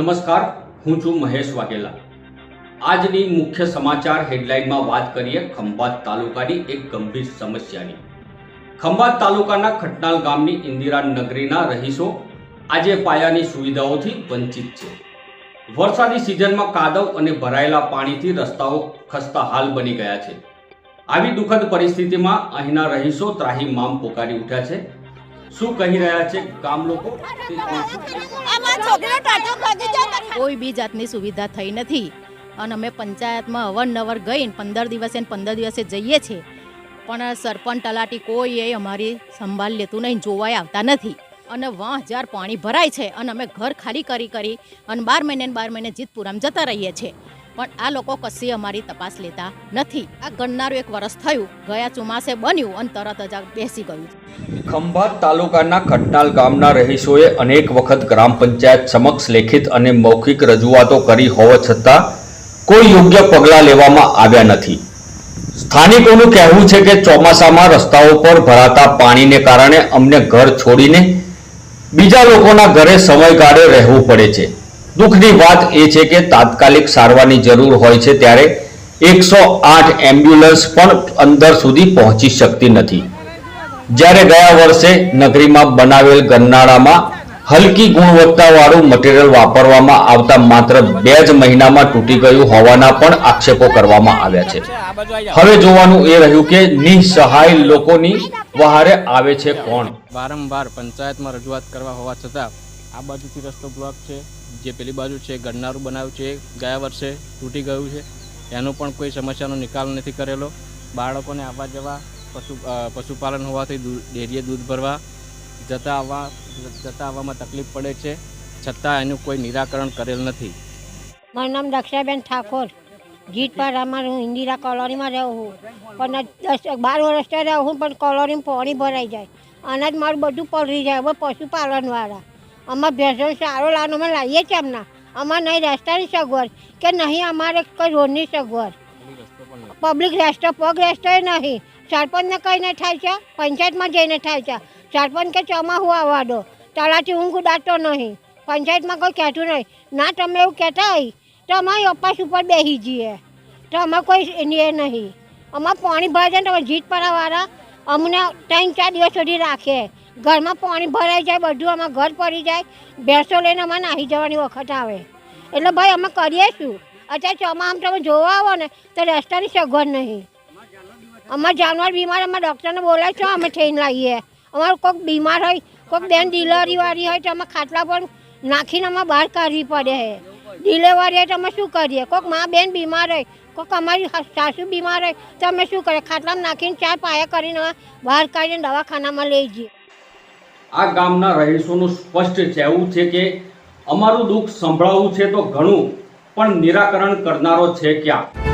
નમસ્કાર, હું છું મહેશ વાઘેલા. આજની મુખ્ય સમાચાર હેડલાઇનમાં વાત કરીએ ખંભાત તાલુકાની એક ગંભીર સમસ્યાની. ખંભાત તાલુકાના ખટનાલ ગામની ઇન્દિરા નગરીના રહીશો આજે પાયાની સુવિધાઓથી વંચિત છે. વરસાદી સિઝનમાં કાદવ અને ભરાયેલા પાણીથી રસ્તાઓ ખસ્તા હાલ બની ગયા છે. આવી દુઃખદ પરિસ્થિતિમાં અહીંના રહીશો ત્રાહીમામ પોકારી ઉઠ્યા છે. શું કહી રહ્યા છે ગામ લોકો? કોઈ બી જાતની સુવિધા થઈ નથી. અને અમે પંચાયતમાં અવારનવાર ગઈ ને પંદર દિવસે ને પંદર દિવસે જઈએ છીએ. પણ સરપંચ તલાટી કોઈ એ અમારી સંભાળ લેતું નહીં જોવાય આવતા નથી. અને વાહ હજાર પાણી ભરાય છે. અને અમે ઘર ખાલી કરી કરી અને બાર મહિને બાર મહિને જીતપુરામાં જતા રહીએ છીએ. પણ આ લોકો કશી અમારી તપાસ લેતા નથી. આ ગણનારું એક વરસ થયું, ગયા ચોમાસે બન્યું અને તરત જ બેસી ગયું ખંભાત તાલુકાના ખટનાલ ગામના રહીશોએ અનેક વખત ગ્રામ પંચાયત સમક્ષ લેખિત અને મૌખિક રજૂઆતો કરી હોવા છતાં કોઈ યોગ્ય પગલાં લેવામાં આવ્યા નથી. સ્થાનિકોનું કહેવું છે કે ચોમાસામાં રસ્તાઓ પર ભરાતા પાણીને કારણે અમને ઘર છોડીને બીજા લોકોના ઘરે સમયગાળે રહેવું પડે છે. દુઃખની વાત એ છે કે તાત્કાલિક સારવારની જરૂર હોય છે ત્યારે એકસો આઠ એમ્બ્યુલન્સ પણ અંદર સુધી પહોંચી શકતી નથી. જ્યારે ગયા વર્ષે નગરીમાં બનાવેલ ગરનાળામાં હલકી ગુણવત્તાવાળું મટીરીયલ વાપરવામાં આવતા માત્ર બે જ મહિનામાં તૂટી ગયું હોવાના પણ આક્ષેપો કરવામાં આવ્યા છે. હવે જોવાનું એ રહ્યું કે નિસહાય લોકોની વહારે આવે છે કોણ? વારંવાર પંચાયતમાં રજૂઆત કરવા હોવા છતાં આ બાજુથી રસ્તો બ્લોક છે. જે પેલી બાજુ છે, ગરનારું બનાવ્યું છે, ગયા વર્ષે તૂટી ગયું છે. એનો પણ કોઈ સમસ્યાનો નિકાલ નથી કરેલો. બાળકોને આવવા જવા, પશુ પશુપાલન હોવાથી ડેરીએ દૂધ ભરવા જતા આવવા, જતા આવવામાં તકલીફ પડે છે. છતાં એનું કોઈ નિરાકરણ કરેલ નથી. મારું નામ દક્ષાબેન ઠાકોર. ગીત પર હું ઇન્દિરા કોલોનીમાં રહું છું. પણ દસ, બાર વર્ષથી રહું છું, પણ કોલોનીમાં પાણી ભરાઈ જાય. અનાજ મારું બધું પલળી જાય, હવે પશુપાલનવાળા. અમારે ભેંસો સારો લાવવાનો અમે લાવીએ છીએ એમના. અમારે નહીં રસ્તાની સગવડ, કે નહીં અમારે કોઈ રોડની સગવડ. પબ્લિક રસ્તો પગ રસ્તો નહીં. સરપંચને કહીને થાય છે, પંચાયતમાં જઈને થાય છે. સરપંચ કે ચોમાસું આવવા દો તળાથી ઊંઘ ઉડાડતો નહીં. પંચાયતમાં કોઈ કહેતું નહીં. ના, તમે એવું કહેતા હોય, તો અમારી અપાસ ઉપર બેસી જઈએ. તો અમારે કોઈ એ નહીં. અમારે પાણી ભરાય છે ને તમે જીત પડાવાળા અમને ત્રણ, ચાર દિવસ સુધી રાખે. ઘરમાં પાણી ભરાઈ જાય, બધું અમારે ઘર પડી જાય. ભેંસો લઈને અમારે નાહી જવાની વખત આવે. એટલે ભાઈ, અમે કરીએ શું? અત્યારે ચોમાસામાં તમે જોવા આવો ને, તો રસ્તાની સગવડ નહીં. અમારા જાનવર બીમાર, અમારા ડૉક્ટરને બોલાય છો અમે થઈને લાવીએ. અમારું કોઈક બીમાર હોય, કોઈક બેન ડિલિવરીવાળી હોય, તો અમે ખાટલા પર નાખીને અમે બહાર કાઢવી પડે. ડિલિવરી હોય તો અમે શું કરીએ? કોઈક મા બેન બીમાર હોય કોઈક અમારી સાસુ બીમાર હોય, તો અમે શું કરે ખાટલામાં નાખીને ચાર પાયા કરીને બહાર કાઢીને દવાખાનામાં લઈ જઈએ. આ ગામના રહીશોનું સ્પષ્ટ કહેવું છે કે અમારું દુઃખ સંભળાવવું છે તો ઘણું, પણ નિરાકરણ કરનારો છે ક્યાં?